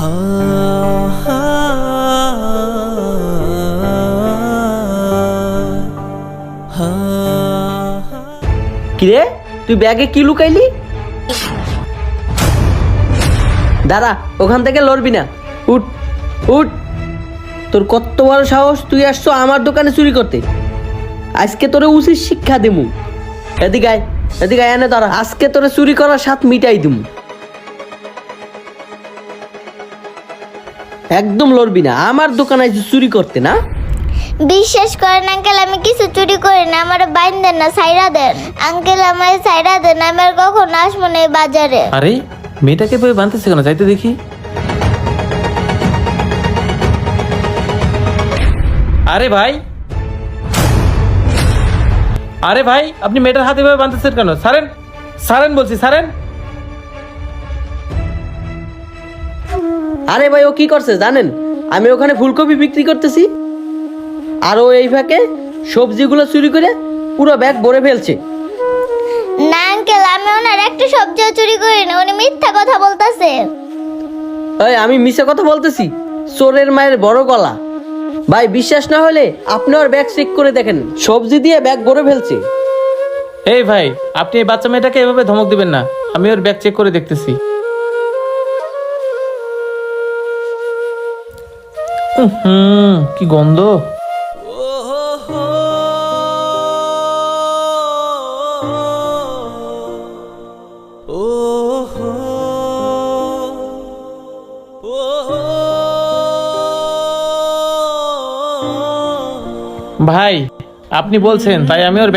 কিরে, তুই ব্যাগে কি লুকাইলি? দাঁড়া ওখান থেকে লড়বি না। উঠ উঠ। তোর কত বড় সাহস তুই আসছো আমার দোকানে চুরি করতে? আজকে তোরে উচিত শিক্ষা দিমু। এদিকে এদিকে এনে দাঁড়া। আজকে তোরে চুরি করার সাথ মিটাই দিমু। একদম লড়বি না। আমার দোকানে আইছিস চুরি করতে না? বিশ্বাস করেন আঙ্কেল আমি কিছু চুরি করি না। আমার বাইন দেন না সাইরা দেন। আঙ্কেল আমার সাইরা দেন আমি আর কখন আসব না এই বাজারে। আরে মেয়েটাকে বই বাঁধতেছে কেন? যাইতে দেখি। আরে ভাই। আরে ভাই আপনি মেয়েটার হাতে ভাবে বাঁধতেছেন কেন? সারেন সারেন বলছি সারেন আরে ভাই ও কি করছে জানেন? আমি ওখানে ফুলকপি বিক্রি করতেছি। আর ও এই ফাঁকে সবজিগুলো চুরি করে পুরো ব্যাগ ভরে ফেলছে। না আঙ্কেল আমি ওনার একটা সবজিও চুরি করি না উনি মিথ্যা কথা বলতেছে। এই আমি মিশে কথা বলতেছি চোরের মায়ের বড় গলা। ভাই বিশ্বাস না হলে আপনি ওর ব্যাগ চেক করে দেখেন সবজি দিয়ে ব্যাগ ভরে ফেলছে। এই ভাই আপনি এই বাচ্চা মেয়েটাকে এভাবে ধমক দিবেন না আমি ওর ব্যাগ চেক করে দেখতেছি। হুম কি গন্ধ? ভাই আপনি বলছেন তাই আমি ওর